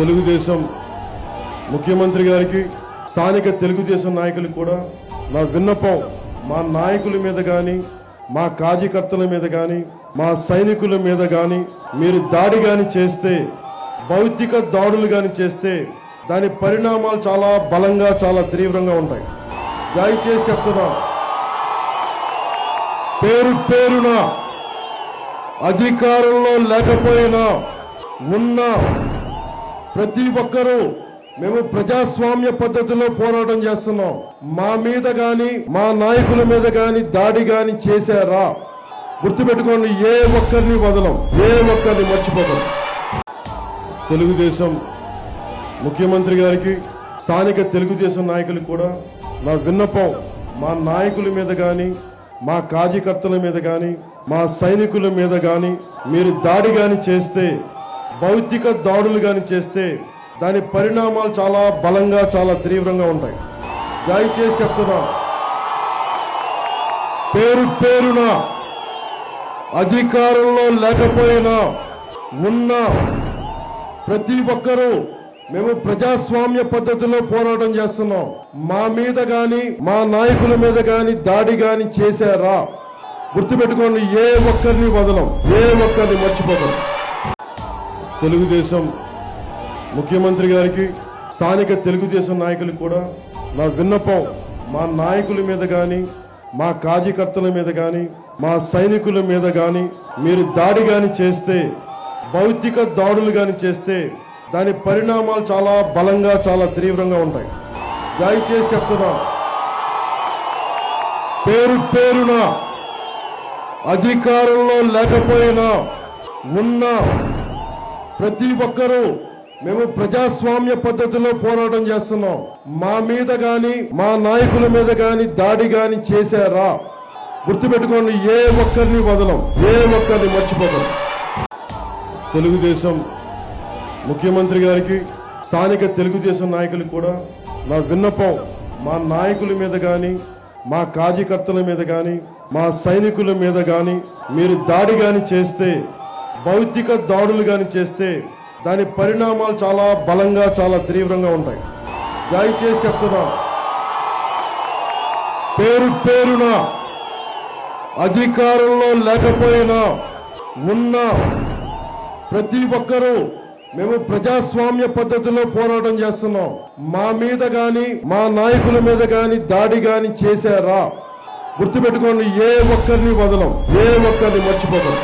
తెలుగుదేశం ముఖ్యమంత్రి గారికి స్థానిక తెలుగుదేశం నాయకులకు కూడా నా విన్నపం మా నాయకుల మీద కానీ మా కార్యకర్తల మీద కానీ మా సైనికుల మీద కానీ మీరు దాడి కానీ చేస్తే భౌతిక దాడులు కానీ చేస్తే దాని పరిణామాలు చాలా బలంగా చాలా తీవ్రంగా ఉంటాయి. దయచేసి చెప్తున్నా పేరు పేరున అధికారంలో లేకపోయినా ఉన్న ప్రతి ఒక్కరూ మేము ప్రజాస్వామ్య పద్ధతిలో పోరాటం చేస్తున్నాం. మా మీద గాని మా నాయకుల మీద గాని దాడి గాని చేశారా? గుర్తుపెట్టుకోండి ఏ ఒక్కరిని వదలం ఏ ఒక్కరిని మర్చిపోతాం తెలుగుదేశం ముఖ్యమంత్రి గారికి స్థానిక తెలుగుదేశం నాయకులకు కూడా నా విన్నపం మా నాయకుల మీద కానీ మా కార్యకర్తల మీద కానీ మా సైనికుల మీద కానీ మీరు దాడి కానీ చేస్తే భౌతిక దాడులు కానీ చేస్తే దాని పరిణామాలు చాలా బలంగా చాలా తీవ్రంగా ఉంటాయి. దయచేసి చెప్తున్నా పేరు పేరున అధికారంలో లేకపోయినా ఉన్న ప్రతి ఒక్కరూ మేము ప్రజాస్వామ్య పద్ధతిలో పోరాటం చేస్తున్నాం. మా మీద కానీ మా నాయకుల మీద కానీ దాడి కానీ చేశారా? గుర్తుపెట్టుకోండి ఏ ఒక్కరిని వదలం ఏ ఒక్కరిని మర్చిపోతాం తెలుగుదేశం ముఖ్యమంత్రి గారికి స్థానిక తెలుగుదేశం నాయకులకు కూడా నా విన్నపం మా నాయకుల మీద కానీ మా కార్యకర్తల మీద కానీ మా సైనికుల మీద కానీ మీరు దాడి కానీ చేస్తే భౌతిక దాడులు కానీ చేస్తే దాని పరిణామాలు చాలా బలంగా చాలా తీవ్రంగా ఉంటాయి. దయచేసి చెప్తున్నా పేరు పేరున అధికారంలో లేకపోయినా ఉన్న ప్రతి ఒక్కరూ మేము ప్రజాస్వామ్య పద్ధతిలో పోరాటం చేస్తున్నాం. మా మీద కానీ మా నాయకుల మీద కానీ దాడి కానీ చేశారా? గుర్తుపెట్టుకోండి ఏ ఒక్కరిని వదలం ఏ ఒక్కరిని మర్చిపోతాం తెలుగుదేశం ముఖ్యమంత్రి గారికి స్థానిక తెలుగుదేశం నాయకులకు కూడా నా విన్నపం మా నాయకుల మీద కానీ మా కార్యకర్తల మీద కానీ మా సైనికుల మీద కానీ మీరు దాడి కానీ చేస్తే భౌతిక దాడులు కానీ చేస్తే దాని పరిణామాలు చాలా బలంగా చాలా తీవ్రంగా ఉంటాయి. దయచేసి చెప్తున్నా పేరు పేరున అధికారంలో లేకపోయినా ఉన్న ప్రతి ఒక్కరూ మేము ప్రజాస్వామ్య పద్ధతిలో పోరాటం చేస్తున్నాం. మా మీద కానీ మా నాయకుల మీద కానీ దాడి కానీ చేశారా? గుర్తుపెట్టుకోండి ఏ ఒక్కరిని వదలం ఏ ఒక్కరిని మర్చిపోతాం